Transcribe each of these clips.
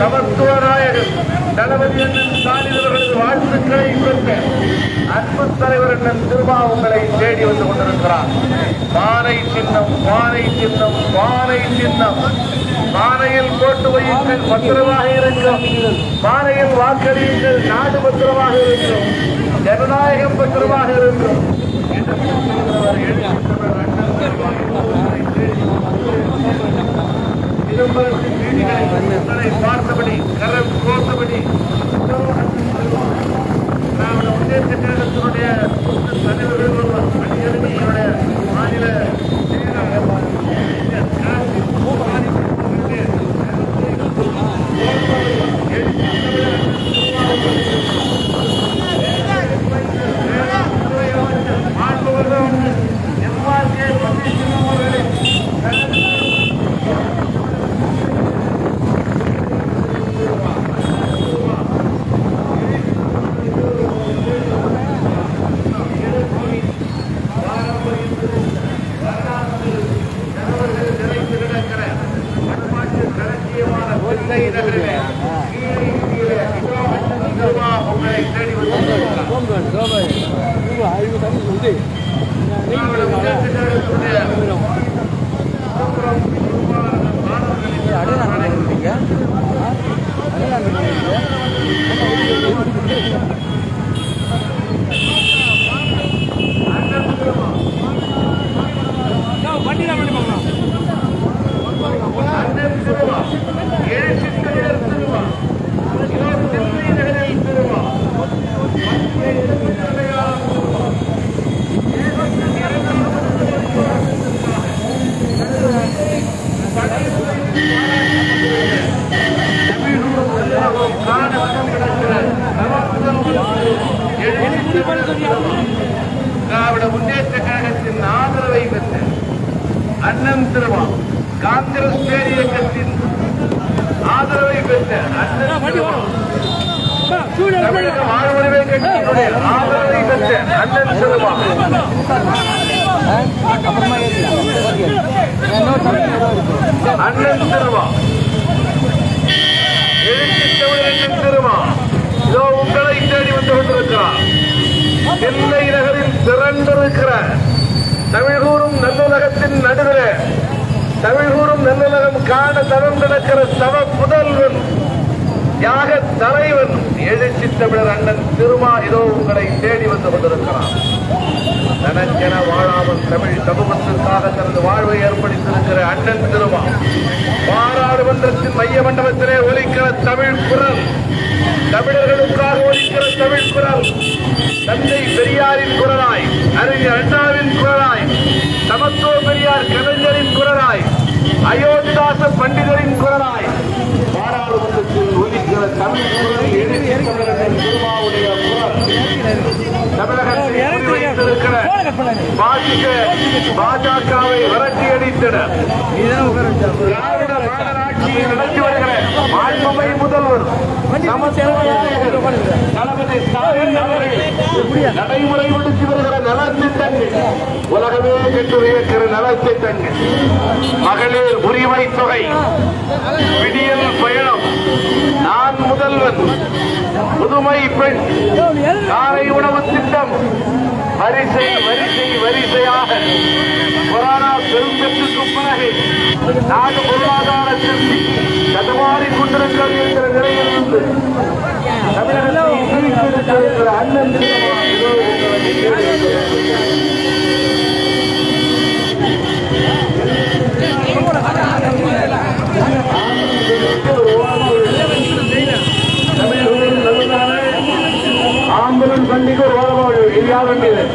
சமத்துவ நாயகர் தளபதி அண்ணன் ஸ்டாலின் அவர்களது வாழ்த்துக்களை பெற்ற அன்பு தலைவர் அண்ணன் திருமா உங்களை தேடி வந்து கொண்டிருக்கிறார் பானை சின்னம் பானை சின்னம் பானை சின்னம் பானையில் போட்டு வையுங்கள் பத்திரமாக இருக்கும் பானையில் வாக்களியுங்கள் நாடு பத்திரமாக இருக்கும் ஜனநாயகம் பத்திரமாக இருக்கும் பார்த்தபடி கரம் கோர்த்தபடி திராவிட முன்னேற்ற கழகத்தினுடைய திராவிட முன்னேற்ற கழகத்தின் ஆதரவை பெற்ற அண்ணன் திருவா காங்கிரஸ் பேரியக்கத்தின் ஆதரவை பெற்ற அண்ணன் திருவா தமிழக வாழ்வுரிமை கட்சியினுடைய ஆதரவை பெற்ற அண்ணன் திருவா அண்ணன் திருவா எழுச்சி தமிழன் திருவா இதோ உங்களை தேடி வந்து கொண்டிருக்கிறார் சென்னை நகரில் திரண்டிருக்கிற தமிழ் கூறும் நல்லுலகத்தின் நடுவில் தமிழ் கூறும் நல்லுலகம் காண தரம் கிடக்கிற தவ புதல்வன் யாக தலைவன் எழுச்சி தமிழர் அண்ணன் திருமா இதோ உங்களை தேடி வந்து கொண்டிருக்கிறான் தனக்கென வாழாமல் தமிழ் சமூகத்திற்காக தனது வாழ்வை ஏற்படுத்தியிருக்கிற அண்ணன் திருமா. பாராளுமன்றத்தின் மைய மண்டபத்திலே ஒலிக்கிற தமிழ் குரல் தமிழர்களுக்காக ஒலிக்கிற தமிழ் குரல் தந்தை பெரியாரின் குரலாய் அறிஞர் அண்ணாவின் குரலாய் சமத்துவ பெரியார் கலைஞரின் குரலாய் அயோத்திதாச பண்டிதரின் குரலாய் பாராளுமன்றத்தில் ஒலிக்கிற தமிழ் குரல் திருமாவுடைய குரல் தமிழகத்தில் இருக்கிற பாஜகவை விரட்டி அடித்திட திராவிட மாடலாட்சியை நடத்தி வருகிற மாண்புமை முதல்வர் நடைமுறை தளபதி ஸ்டாலின் அவர்கள் நடைமுறைப்படுத்தி வருகிற நலத்திட்டங்கள். உலகமே கண்டு நலத்திட்டங்கள். மகளிர் உரிமை தொகை விடியல் பயணம் நான் முதல்வன் புதுமை பெண் காலை உணவு திட்டம் வரிசை வரிசை வரிசையாக கொரோனா பெருந்தொற்றுக்கு பிறகு நாடு பொருளாதாரத்தில் தடுமாறிக் கொண்டிருக்கிறது என்கிற நிலையிலிருந்து தமிழகத்தில் இருக்கிற அண்ணன் திருமா இதோ உங்களை தேடி வந்திருக்கிறார். தமிழகத்தில் நல்லதான வண்டிக்கு ஒரு வாரமாடு. இந்தியா வண்டியில்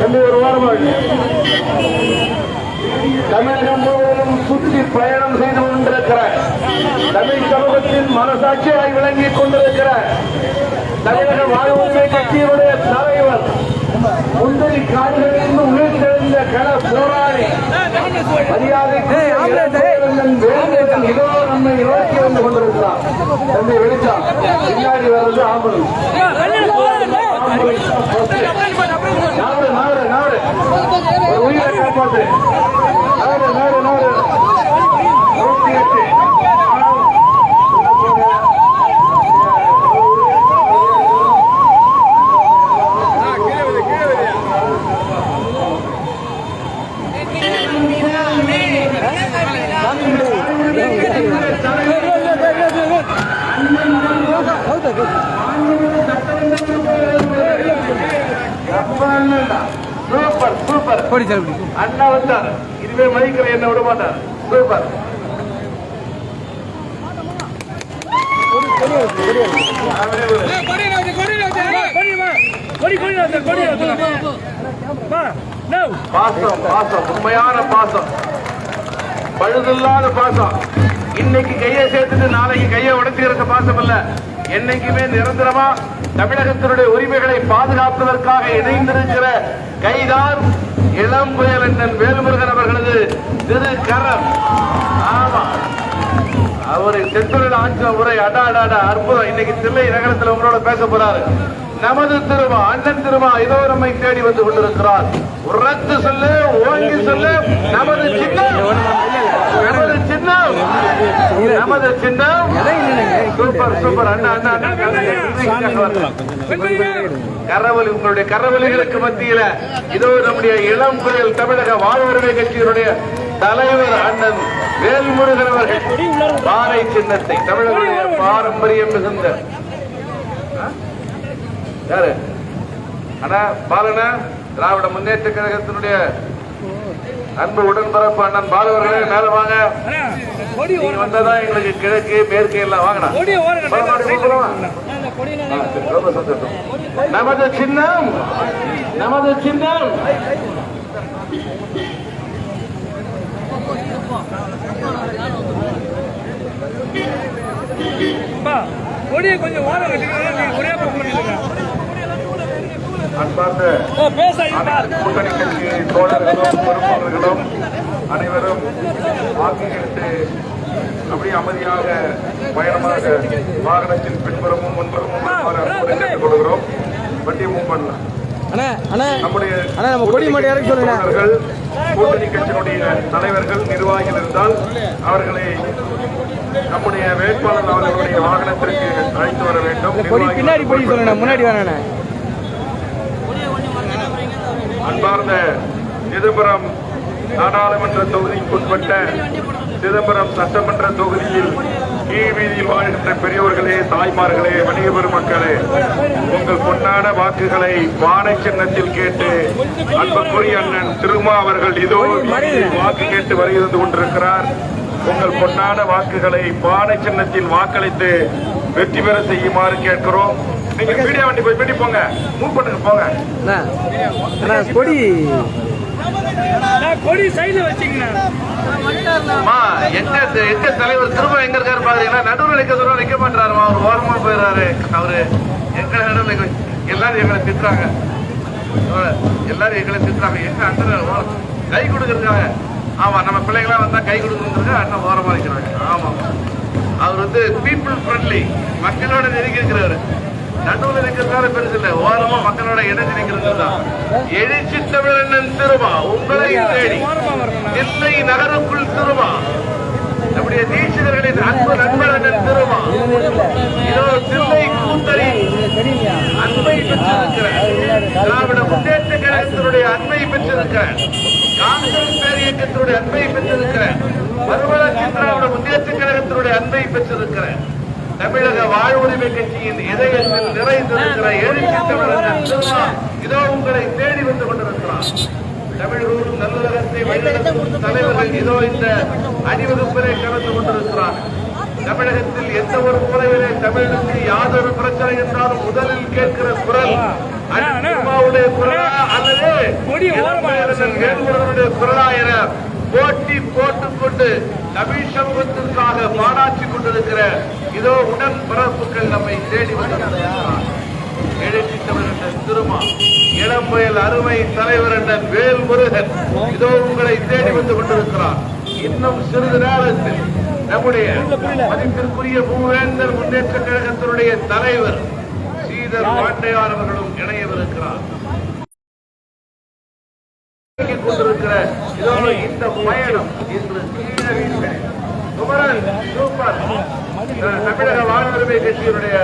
தம்பி ஒரு வாரமாடு. தமிழகம் முழுவதும் சுற்றி பயணம் செய்து கொண்டிருக்கிற தமிழ் சமூகத்தின் மனசாட்சியாய் விளங்கிக் கொண்டிருக்கிற தமிழக வாழ்வுரிமை கட்சியினுடைய தலைவர் முந்தரி காடுகளிலிருந்து உயிர்த்தெழுந்த கள போராளி மரியாதைக்கு இதோ நம்மை நோக்கி வந்து கொண்டிருக்கிறார். தம்பி வெளிச்சா பின்னாடி வர்றது ஆம்புலன்ஸ் நாடு நாடு நாடு. உயிரை காப்பாற்று நாடு நாடு நாடு நூத்தி எட்டு சூப்பர் சூப்பர் கோடி சார் இப்படி அண்ணா வந்தார் இதுவே மதிக்கிற என்ன விட மாட்டார் சூப்பர் பாசம் பாசம் உண்மையான பாசம். பழுதில்லாத பாசம் இன்னைக்கு கையை சேர்த்துட்டு நாளைக்கு கையை உடைச்சுக்கிறத பாசம் இல்ல என்னைக்குமே நிரந்தரமா தமிழகத்தினுடைய உரிமைகளை பாதுகாப்பதற்காக இணைந்திருக்கிற கைதான் இளம் புயல் வேல்முருகன் வேலுமுருகன் அவர்களது திரு கரம் ஆமா அவரு செந்தூரில் ஆற்றின உரை அடா அற்புதம். இன்னைக்கு தில்லை நகரத்தில் உங்களோட பேச போறாரு. நமது திருமா அண்ணன் திருமா இதோ நம்மை தேடி வந்து கொண்டிருக்கிறார். உரத்து சொல்லு ஓங்கி சொல்லு. நமது சின்னம் நமது சின்னம் நமது சின்னம். Super super. அண்ணா அண்ணா கரவலி உங்களுடைய கரவலிகளுக்கு மத்தியில இதோ நம்முடைய இளம் புயல் தமிழக வாழ்வுரிமை கட்சியினுடைய தலைவர் அண்ணன் வேல்முருகன் அவர்கள் பாறை சின்னத்தை தமிழர்களுடைய பாரம்பரியம் மிகுந்த யாரு? அண்ணா பாலன திராவிட முன்னேற்ற கழகத்தினுடைய அன்பு உடன்பரப்பு அண்ணன் பாலவர்களே மேல வாங்க. நீங்க வந்தாதான் எங்களுக்கு கிழக்கு மேற்கு எல்லாம் வாங்கினா ரொம்ப சந்தோஷம். நமது சின்னம் நமது சின்னம். கொடியை கொஞ்சம் ஓரம் கட்டிக்கிறேன் நீங்க ஒரே பக்கம் கூட்டணி கட்சி தோழர்களும் பொறுப்பாளர்களும் அனைவரும் வாக்கு கேட்டு அப்படியே அமைதியாக பயணமாக வாகனத்தின் பின்புறமும் முன்புறமும் கேட்டுக் கொள்கிறோம் வண்டியை மூவ் பண்ணலாம் அண்ணா அண்ணா நம்முடைய கொடி மாட்டி இறக்க சொல்லுங்க. கூட்டணி கட்சியினுடைய தலைவர்கள் நிர்வாகிகள் இருந்தால் அவர்களை நம்முடைய வேட்பாளர் அவர்களுடைய வாகனத்திற்கு அழைத்து வர வேண்டும். பின்னாடி போய் முன்னாடி அன்பார்ந்த சிதம்பரம் நாடாளுமன்ற தொகுதிக்குட்பட்ட சிதம்பரம் சட்டமன்ற தொகுதியில் கீழ் வீதியில் வாழ்கின்ற பெரியோர்களே தாய்மார்களே வணிக பெருமக்களே உங்கள் பொன்னான வாக்குகளை பானை சின்னத்தில் கேட்டு அன்புக்குரிய அண்ணன் திருமா அவர்கள் இதோ வாக்கு கேட்டு வருகிறது கொண்டிருக்கிறார். உங்கள் பொன்னான வாக்குகளை பானை சின்னத்தில் வாக்களித்து வெற்றி பெற செய்யுமாறு கேட்கிறோம். நீங்க மீடியா வண்டி போய் பின்னாடி போங்க. மூவ் பண்ணுங்க போங்க கொடி கொடி சைடுல வச்சுக்கண்ணா எங்க எங்க தலைவர் திரும்ப எங்க இருக்காரு பாத்தீங்கன்னா நடுவில் நிக்க சொல்ல நிக்க மாட்டாருமா அவர் ஓரமா போயிடுறாரு. அவரு எங்க நடுவில் எல்லாரும் எங்களை திட்டுறாங்க. அஹ் எல்லாரும் எங்களை திட்டுறாங்க. எங்க அண்ணன் கை கொடுக்கறதுக்காக. ஆமா நம்ம பிள்ளைங்களாம் வந்தா கை கொடுக்கறதுக்காக அண்ணன் ஓரமா நிக்கிறாங்க. ஆமா அவர் வந்து பீப்புள் ஃப்ரெண்ட்லி மக்களோட நெருங்கி இருக்கிறாரு நடுவில் இருக்கிறதால பெருசு இல்லை. ஓரமா மக்களோட இணைஞ்சு நிற்கிறது தான். எழுச்சி தமிழன் திருமா உங்களை தேடி. தில்லை நகருக்குள் திருமா. நம்முடைய தீட்சிதர்களின் அன்பு நண்பர்கள் திருமா. இதோ தில்லை கூத்தரி அன்பை பெற்றிருக்கிற திராவிட முன்னேற்ற கழகத்தினுடைய அன்பை பெற்றிருக்கிற காங்கிரஸ் பேரியக்கத்தினுடைய அன்பை பெற்றிருக்கிற மறுமலர்ச்சி திராவிட முன்னேற்ற கழகத்தினுடைய அன்பை பெற்றிருக்கிறேன். தமிழக வாழ்வுரிமை கட்சியின் இதயத்தில் நிறைந்திருக்கிற எழுச்சி தமிழர்கள் இதோ உங்களை தேடி வந்து கொண்டிருக்கிறார் தமிழூர் நல்லுலகத்தை வழிநடத்தும் தலைவர்கள் இதோ இந்த அணிவகுப்பிலே கலந்து கொண்டிருக்கிறார் தமிழகத்தில் எந்த ஒரு முறையிலே தமிழுக்கு யாதொரு பிரச்சனை என்றாலும் முதலில் கேட்கிற குரல் அண்ணாவுடைய குரலா அல்லது குரலா என போட்டி போட்டுக்கொண்டு தமிழ் சமூகத்திற்காக பாராட்சி கொண்டிருக்கிற இதோ உடன் பிறப்புகள் நம்மை தேடி வந்திருக்கிறார் திருமா அருமை தலைவர் என்ற வேல் முருகன் இதோ உங்களை தேடி வந்து கொண்டிருக்கிறார். இன்னும் சிறிது நேரத்தில் நம்முடைய மதிப்பிற்குரிய பூவேந்தர் முன்னேற்ற கழகத்தினுடைய தலைவர் ஸ்ரீதர் பாண்டையார் அவர்களும் இணையவிருக்கிறார். கொண்டிருக்கிற இதோ இந்த பயணம் இன்று சூப்பர். தமிழக வாழ்வுரிமை கட்சியினுடைய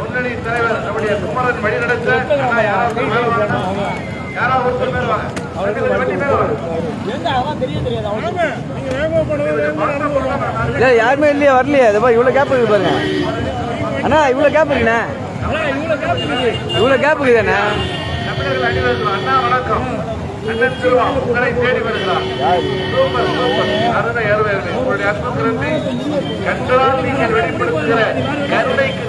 முன்னணி தலைவர் நம்முடைய குமரன் வழிநடத்த யாராவது. யாராவது யாருமே இல்லையே வரலையே. அது பாரு இவ்வளோ கேப் இருக்குது பாருங்க. அண்ணா இவ்வளோ கேப் இருக்குண்ணே. இவ்வளோ கேப் இருக்குதாண்ணே? அண்ணா வணக்கம். அண்ணன் திருவா உங்களை தேடி வருகிறார் சூப்பர் சூப்பர் அருமை அருமை உங்களுடைய அன்புக்கு நன்றி கண்களால் நீங்கள் வெளிப்படுத்துகிற கருணைக்கு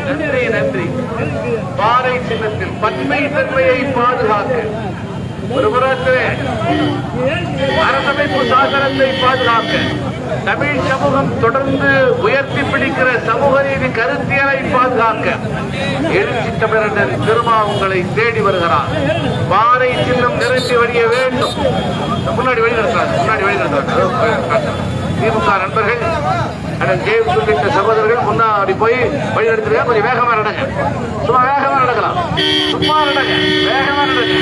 நன்றி நன்றி நன்றி பாறை சின்னத்தில் பன்மை தன்மையை பாதுகாக்க. ஒரு புறத்திலே அரசமைப்பு சாசனத்தை பாதுகாக்க. தமிழ் சமூகம் தொடர்ந்து உயர்த்தி பிடிக்கிற சமூக நீதி கருத்தியலை பாதுகாக்க எழுச்சி தமிழர் திருமா உங்களை தேடி வருகிறார். பாறை சின்னம் நிரம்பி வழிய வேண்டும். முன்னாடி வழி நடத்துறாங்க முன்னாடி வழி நடத்துறாங்க திமுக நண்பர்கள் அண்ணன் ஜேம்ஸ் உள்ளிட்ட சகோதரர்கள் முன்னாடி போய் வழி நடத்துறீங்க கொஞ்சம் வேகமா நடங்க. சும்மா வேகமா நடக்கலாம். சும்மா நடங்க. வேகமா நடங்க.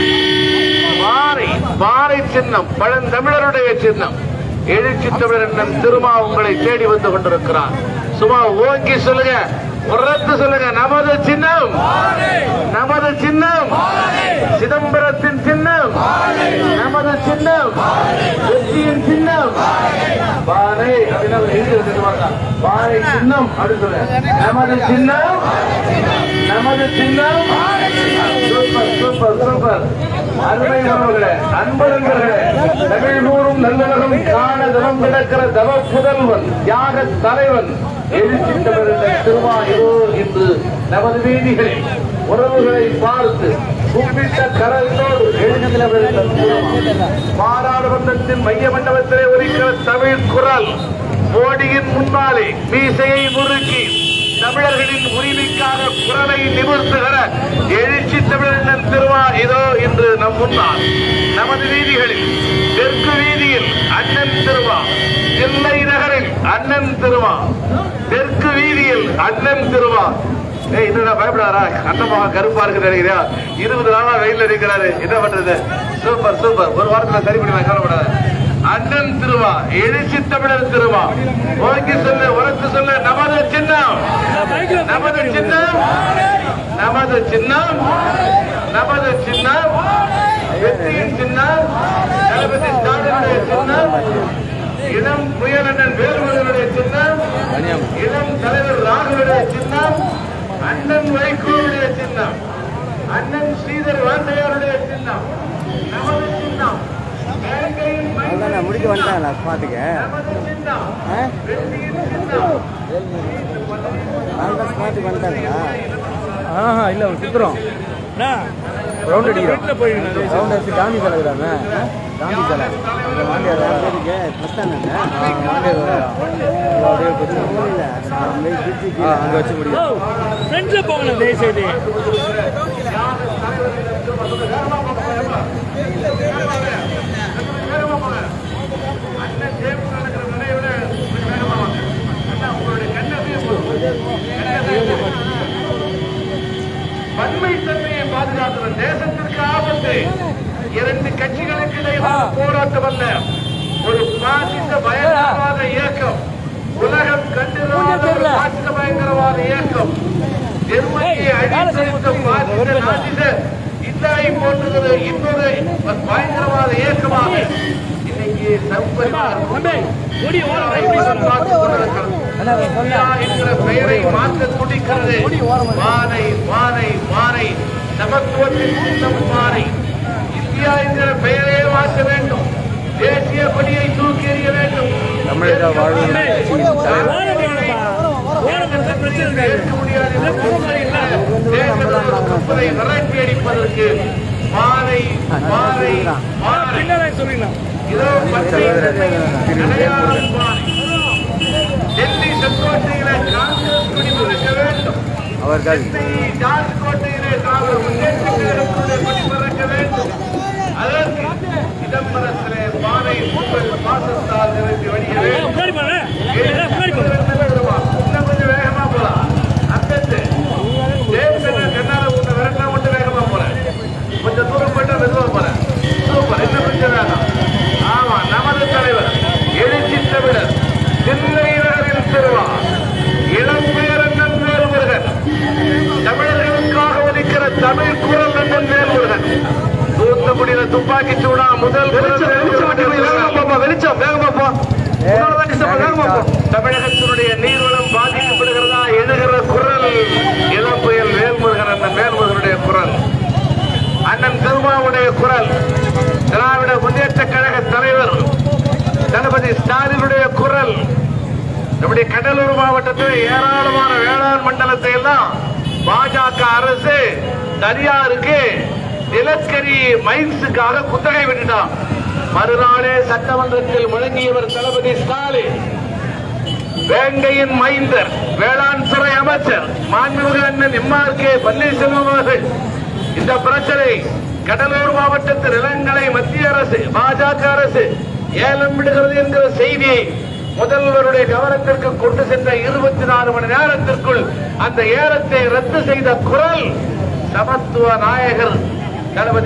பாறை பாறை சின்னம் பழந்தமிழருடைய சின்னம். எழுச்சி தமிழர் அண்ணன் திருமா உங்களை தேடி வந்து கொண்டிருக்கிறார். சும்மா ஓங்கி சொல்லுங்க உரத்து சொல்லுங்க நமது சின்னம். நமது சின்னம். சிதம்பரத்தின் சின்னம். நமது சின்னம். வெற்றியின் சின்னம். பாறை அப்படின்னு பாறை சின்னம் அப்படின்னு சொல்லுங்க. நமது சின்னம். நமது சின்னம். சூப்பர் சூப்பர் அருமை உறவுகளே அன்பு நண்பர்களே காண தவம் கிடக்கிற தவ புதல்வன் யாக தலைவன் எழுச்சி தமிழர்கள் திருவாயூரோ இன்று நமது வீதிகளில் உறவுகளை பார்த்து கும்பிட்ட கரத்தோடு பாராளுமன்றத்தின் மைய மண்டபத்திலே ஒலிக்கிற தமிழ் குரல் மோடியின் முன்னாலே மீசையை முறுக்கி தமிழர்களின் உரிமைக்காக குரலை நிமிர்த்துகிற எழுச்சி திருவா இதோ இன்று நம் முன்னால். நமது வீதிகளில் தெற்கு வீதியில் அண்ணன் திருவா தில்லை நகரில் அண்ணன் திருவா தெற்கு வீதியில் அண்ணன் திருவா ஏய் என்னடா பயப்படாரா அண்ணமாக கருப்பா இருக்கு நினைக்கிறியா? இருபது நாளா வெயில்ல இருக்கிறாரு என்ன பண்றது? Super super. ஒரு வாரத்துல சரி பண்ணி கவலைப்படாத. அண்ணன் திருவா எழுச்சி தமிழர் திருவா ஓங்கி சொல்ல உரத்து சொல்ல நமது சின்னம். நமது சின்னம். நமது சின்னம். நமது சின்னம் வெற்றியின் சின்னம் தளபதி ஸ்டாலினுடைய சின்னம் இளம் புயலண்ணன் வேலுமணியுடைய சின்னம் இளம் தலைவர் ராகுலுடைய சின்னம் அண்ணன் வைகோவுடைய சின்னம் அண்ணன் ஸ்ரீதர் வாண்டையாருடைய சின்னம் நமது சின்னம் முடிக்க சின்னம் நாங்கள் ஸ்மார்ட்டுக்கு வந்துட்டாங்களா ஆஹா இல்ல சுத்துறோம் ரவுண்ட் அடிக்கிறோம். ரவுண்ட் அடிச்சு காந்தி சாலை இருக்கிறாங்க காந்தி சாலை அங்கே வச்சு முடியும் ஃப்ரெண்ட்ல போகணும் செய்து அண்ணன் பாதுகாக்கிற தேசத்திற்கு ஆபத்து. இரண்டு கட்சிகளுக்கு இடையிலான போராட்டம் அல்ல ஒரு பாசிச பயங்கரவாத இயக்கம். உலகம் கண்டிராத ஒரு பாசிச பயங்கரவாத இயக்கம். ஜெர்மனியை அழித்தொழித்த பாசிச நாசிச இத்தாலி போன்றது இன்னொரு பயங்கரவாத இயக்கமாக இன்னைக்கு என்கிற பெயரை மாற்ற துடிக்கிறது. மானை மானை மானை சமத்துவத்தின் சின்னம் மானை இந்தியா என்கிற பெயரை மாற்ற வேண்டும். தேசிய கொடியை தூக்கி எறிய வேண்டும். தமிழக வாழ்வு விரட்டி அடிப்பதற்கு மானை மானை பின்னாடி சொல்லிடலாம் இதோ பச்சை. டெல்லி செங்கோட்டையில காங்கிரஸ் கொடி வேண்டும். அவர்கள் சென்னை முன்னேற்ற கழகத்துடைய கூடிய துப்பாக்கி சூடா முதல் வெளிச்சம் வேகமாப்பா தமிழகத்தினுடைய நீர்வளம் பாதிக்கப்படுகிறதா எழுகிற குரல்? இளம் புயல் வேல்முருகன் அந்த மேல்முருகனுடைய குரல். அண்ணன் கருமாவுடைய குரல். திராவிட முன்னேற்ற கழக தலைவர் தளபதி ஸ்டாலினுடைய குரல். நம்முடைய கடலூர் மாவட்டத்தில் ஏராளமான வேளாண் மண்டலத்தை எல்லாம் பாஜக அரசு தனியாருக்கு நிலக்கரி மைன்ஸுக்காக குத்தகை விட்டுட்டான். மறுநாளே சட்டமன்றத்தில் முழங்கியவர் தளபதி ஸ்டாலின். வேங்கையின் மைந்தர் வேளாண் துறை அமைச்சர் மாண்புமிகு அண்ணன் எம்ஆர் கே பன்னீர்செல்வம் அவர்கள். இந்த பிரச்சனை கடலூர் மாவட்டத்தில் நிலங்களை மத்திய அரசு பாஜக அரசு ஏலம் விடுகிறது என்கிற செய்தியை முதல்வருடைய கவனத்திற்கு கொண்டு சென்ற இருபத்தி நாலு மணி நேரத்திற்குள் அந்த ஏலத்தை ரத்து செய்த குரல் சமத்துவ நாயகர் தளபதி